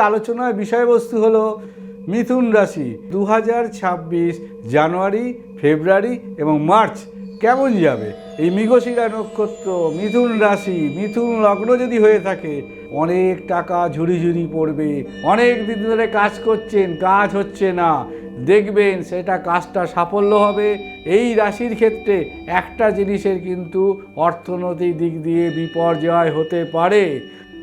আলোচনার বিষয়বস্তু হলো মিথুন রাশি। দু হাজার ছাব্বিশ জানুয়ারি, ফেব্রুয়ারি এবং মার্চ কেমন যাবে? এই মৃগশিরা নক্ষত্র, মিথুন রাশি, মিথুন লগ্ন যদি হয়ে থাকে, অনেক টাকা ঝুড়ি ঝুড়ি পড়বে। অনেক দিন ধরে কাজ করছেন, কাজ হচ্ছে না। দেখবেন সেটা কাজটা সাফল্য হবে। এই রাশির ক্ষেত্রে একটা জিনিসের কিন্তু অর্থনৈতিক দিক দিয়ে বিপর্যয় হতে পারে।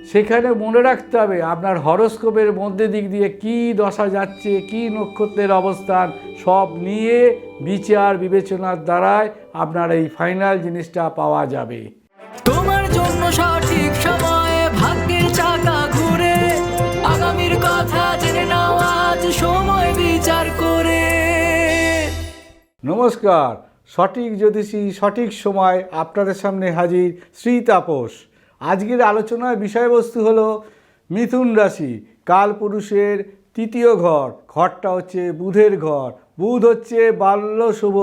সেখানে মনে রাখতে হবে আপনার হরস্কোপের মধ্যে দিক দিয়ে কি দশা যাচ্ছে কি নক্ষত্রের অবস্থান সব নিয়ে বিচার বিবেচনার দ্বারাই আপনার এই ফাইনাল জিনিসটা পাওয়া যাবে। তোমার জন্য সঠিক সময়ে ভাগ্যের চাকা ঘুরে আগামীর কথা জেনে নাও আজ সময় বিচার করে। নমস্কার সঠিক জ্যোতিষী সঠিক সময় আপনাদের সামনে হাজির শ্রী তাপস আজকের আলোচনার বিষয়বস্তু হলো মিথুন রাশি, কালপুরুষের তৃতীয় ঘর। ঘরটা হচ্ছে বুধের ঘর। বুধ হচ্ছে বাল্য শুভ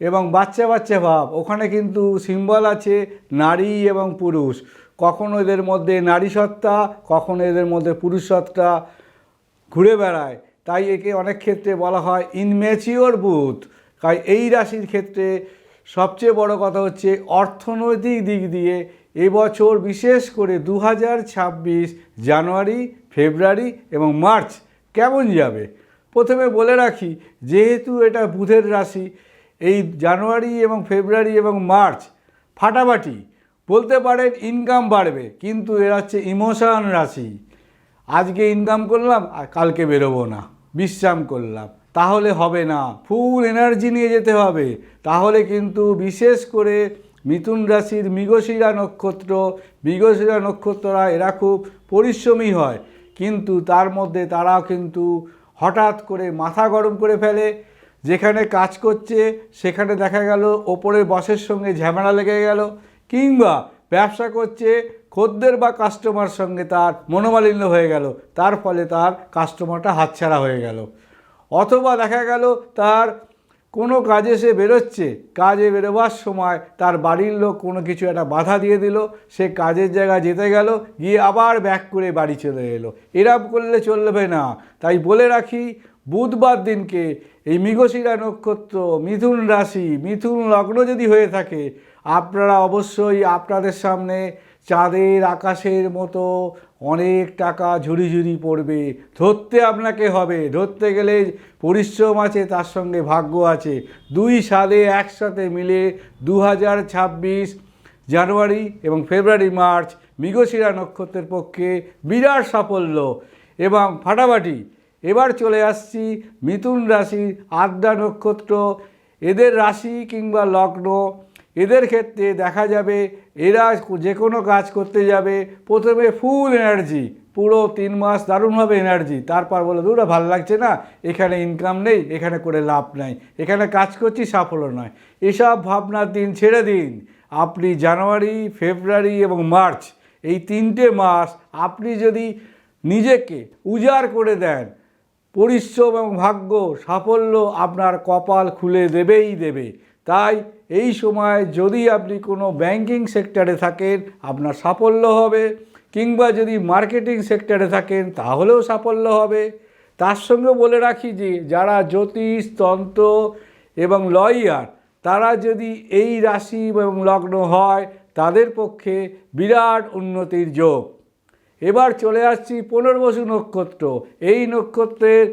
এবং বাচ্চা বাচ্চা ভাব। ওখানে কিন্তু সিম্বল আছে নারী এবং পুরুষ। কখনো এদের মধ্যে নারী সত্তা, কখনো এদের মধ্যে পুরুষ সত্তা ঘুরে বেড়ায়। তাই একে অনেক ক্ষেত্রে বলা হয় ইনম্যাচিওর বুথ তাই এই রাশির ক্ষেত্রে সবচেয়ে বড় কথা হচ্ছে অর্থনৈতিক দিক দিয়ে এবছর বিশেষ করে দু হাজার ছাব্বিশ জানুয়ারি, ফেব্রুয়ারি এবং মার্চ কেমন যাবে? প্রথমে বলে রাখি, যেহেতু এটা বুধের রাশি, এই জানুয়ারি এবং ফেব্রুয়ারি এবং মার্চ ফাটাফাটি। বলতে পারেন ইনকাম বাড়বে, কিন্তু এরা হচ্ছে ইমোশন রাশি। আজকে ইনকাম করলাম, আর কালকে বেরোবো না। বিশ্রাম করলাম। তাহলে হবে না। ফুল এনার্জি নিয়ে যেতে হবে। তাহলে কিন্তু বিশেষ করে মিথুন রাশির মৃগশিরা নক্ষত্র, মৃগশিরা নক্ষত্ররা এরা খুব পরিশ্রমী হয়। কিন্তু তার মধ্যে তারাও কিন্তু হঠাৎ করে মাথা গরম করে ফেলে। যেখানে কাজ করছে, সেখানে দেখা গেল ওপরের বসের সঙ্গে ঝামেলা লেগে গেল। কিংবা ব্যবসা করছে, খদ্দের বা কাস্টমার সঙ্গে তার মনোমালিন্য হয়ে গেল। তার ফলে তার কাস্টমারটা হাতছাড়া হয়ে গেল। অথবা দেখা গেল তার কোনো কাজে সে বেরোচ্ছে, কাজে বেরোবার সময় তার বাড়ির লোক কোনো কিছু একটা বাধা দিয়ে দিল, সে কাজের জায়গায় যেতে গেল, গিয়ে আবার ব্যাক করে বাড়ি চলে এলো। এরম করলে চলবে না। তাই বলে রাখি, বুধবার দিনকে এই মৃগশিরা নক্ষত্র, মিথুন রাশি, মিথুন লগ্ন যদি হয়ে থাকে, আপনারা অবশ্যই আপনাদের সামনে চাঁদের, আকাশের মতো অনেক টাকা ঝুড়ি ঝুড়ি পড়বে। ধরতে আপনাকে হবে। ধরতে গেলে পরিশ্রম আছে, তার সঙ্গে ভাগ্য আছে। দুই সালে একসাথে মিলে দু হাজার ছাব্বিশ জানুয়ারি এবং ফেব্রুয়ারি, মার্চ মৃগশিরা নক্ষত্রের পক্ষে বিরাট সাফল্য। এবং ফাটাফাটি, এবার চলে আসছি মিথুন রাশি আদ্রা নক্ষত্র। এদের রাশি কিংবা লগ্ন এদের ক্ষেত্রে দেখা যাবে এরা যে কোনো কাজ করতে যাবে। প্রথমে ফুল এনার্জি পুরো তিন মাস দারুণভাবে এনার্জি তারপর বলে দুটা ভালো লাগছে না। এখানে ইনকাম নেই, এখানে করে লাভ নাই। এখানে কাজ করছি, সাফল্য নয়। এসব ভাবনার দিন ছেড়ে দিন। আপনি জানুয়ারি, ফেব্রুয়ারি এবং মার্চ, এই তিনটে মাস আপনি যদি নিজেকে উজাড় করে দেন, পরিশ্রম এবং ভাগ্য, সাফল্য আপনার কপাল খুলে দেবেই দেবে। তাই এই সময় যদি আপনি কোনো ব্যাংকিং সেক্টরে থাকেন, আপনার সাফল্য হবে। কিংবা যদি মার্কেটিং সেক্টরে থাকেন, তাহলেও সাফল্য হবে। তার সঙ্গে বলে রাখি যে, যারা জ্যোতিষ, তন্ত্র এবং লয়ার তারা যদি এই রাশি এবং লগ্ন হয়, তাদের পক্ষে বিরাট উন্নতির যোগ। এবার চলে আসছি পুনর্বসু নক্ষত্র। এই নক্ষত্রের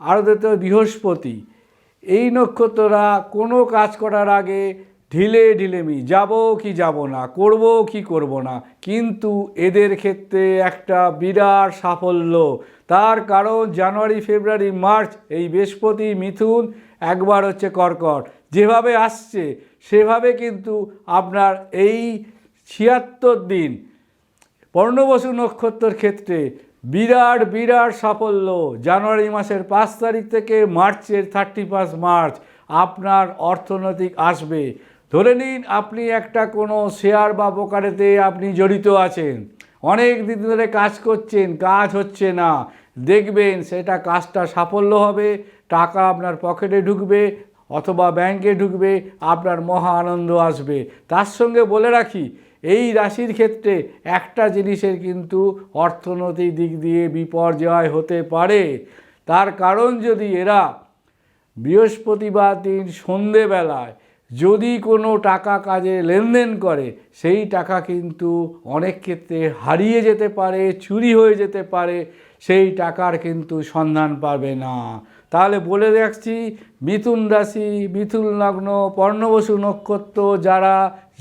আরদত বৃহস্পতি। এই নক্ষত্ররা কোনো কাজ করার আগে ঢিলে ঢিলেমি যাব কি যাব না, করব কি করব না। কিন্তু এদের ক্ষেত্রে একটা বিরাট সাফল্য। তার কারণ জানুয়ারি, ফেব্রুয়ারি, মার্চ, এই বৃহস্পতি, মিথুন একবার হচ্ছে কর্কট। যেভাবে আসছে, সেভাবে কিন্তু আপনার এই ছিয়াত্তর দিন পর্ণবসু নক্ষত্রের ক্ষেত্রে বিরাট বিরাট সাফল্য। জানুয়ারি মাসের পাঁচ তারিখ থেকে মার্চের থার্টি ফার্স্ট মার্চ আপনার অর্থনৈতিক আসবে। ধরে নিন আপনি একটা কোনো শেয়ার বা বোকারেতে আপনি জড়িত আছেন। অনেক দিন ধরে কাজ করছেন, কাজ হচ্ছে না। দেখবেন সেটা কাজটা সাফল্য হবে, টাকা আপনার পকেটে ঢুকবে অথবা ব্যাংকে ঢুকবে, আপনার মহা আনন্দ আসবে। তার সঙ্গে বলে রাখি, এই রাশির ক্ষেত্রে একটা জিনিসের কিন্তু অর্থনৈতিক দিক দিয়ে বিপর্যয় হতে পারে। তার কারণ যদি এরা বৃহস্পতিবার দিন সন্ধেবেলায় যদি কোনো টাকা কাজে লেনদেন করে, সেই টাকা কিন্তু অনেক ক্ষেত্রে হারিয়ে যেতে পারে, চুরি হয়ে যেতে পারে, সেই টাকার কিন্তু সন্ধান পাবে না। তাহলে বলে রাখছি, মিথুন রাশি, মিথুন লগ্ন, পর্ণবসু নক্ষত্র যারা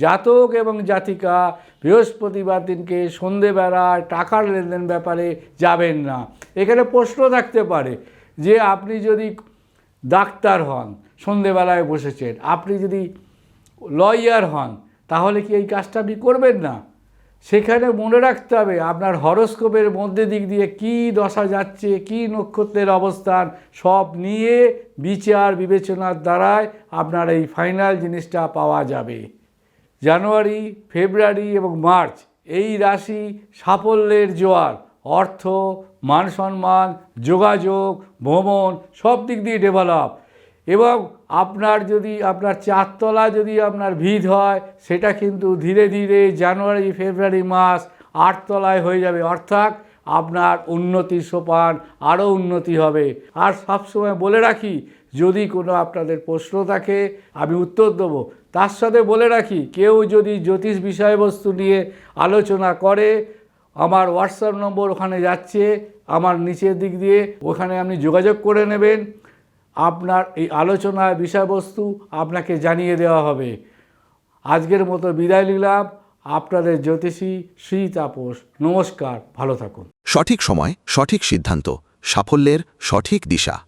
জাতক এবং জাতিকা, বৃহস্পতিবার দিনকে সন্ধেবেলায় টাকার লেনদেন ব্যাপারে যাবেন না। এখানে প্রশ্ন থাকতে পারে যে আপনি যদি ডাক্তার হন, সন্ধেবেলায় বসেছেন, আপনি যদি লয়ার হন, তাহলে কি এই কাজটা আপনি করবেন না? সেখানে মনে রাখতে হবে আপনার হরস্কোপের মধ্যে দিক দিয়ে কি দশা যাচ্ছে, কি নক্ষত্রের অবস্থান, সব নিয়ে বিচার বিবেচনার দ্বারাই আপনার এই ফাইনাল জিনিসটা পাওয়া যাবে। জানুয়ারি, ফেব্রুয়ারি এবং মার্চ, এই রাশি সাফল্যের জোয়ার। অর্থ, মান সম্মান, যোগাযোগ, ভ্রমণ, সব দিক দিয়ে ডেভেলপ এবং আপনার যদি, আপনার চারতলা যদি আপনার ভিত হয়, সেটা কিন্তু ধীরে ধীরে জানুয়ারি, ফেব্রুয়ারি মাস আটতলায় হয়ে যাবে। অর্থাৎ আপনার উন্নতির সোপান আরও উন্নতি হবে। আর সবসময় বলে রাখি, যদি কোনো আপনাদের প্রশ্ন থাকে, আমি উত্তর দেবো। তার সাথে বলে রাখি, কেউ যদি জ্যোতিষ বিষয়বস্তু নিয়ে আলোচনা করে, আমার হোয়াটসঅ্যাপ নম্বর ওখানে যাচ্ছে, আমার নিচের দিক দিয়ে, ওখানে আপনি যোগাযোগ করে নেবেন। আপনার এই আলোচনার বিষয়বস্তু আপনাকে জানিয়ে দেওয়া হবে। আজকের মতো বিদায় নিলাম। আপনাদের জ্যোতিষী শ্রী তাপস, নমস্কার, ভালো থাকুন। সঠিক সময়, সঠিক সিদ্ধান্ত, সাফল্যের সঠিক দিশা।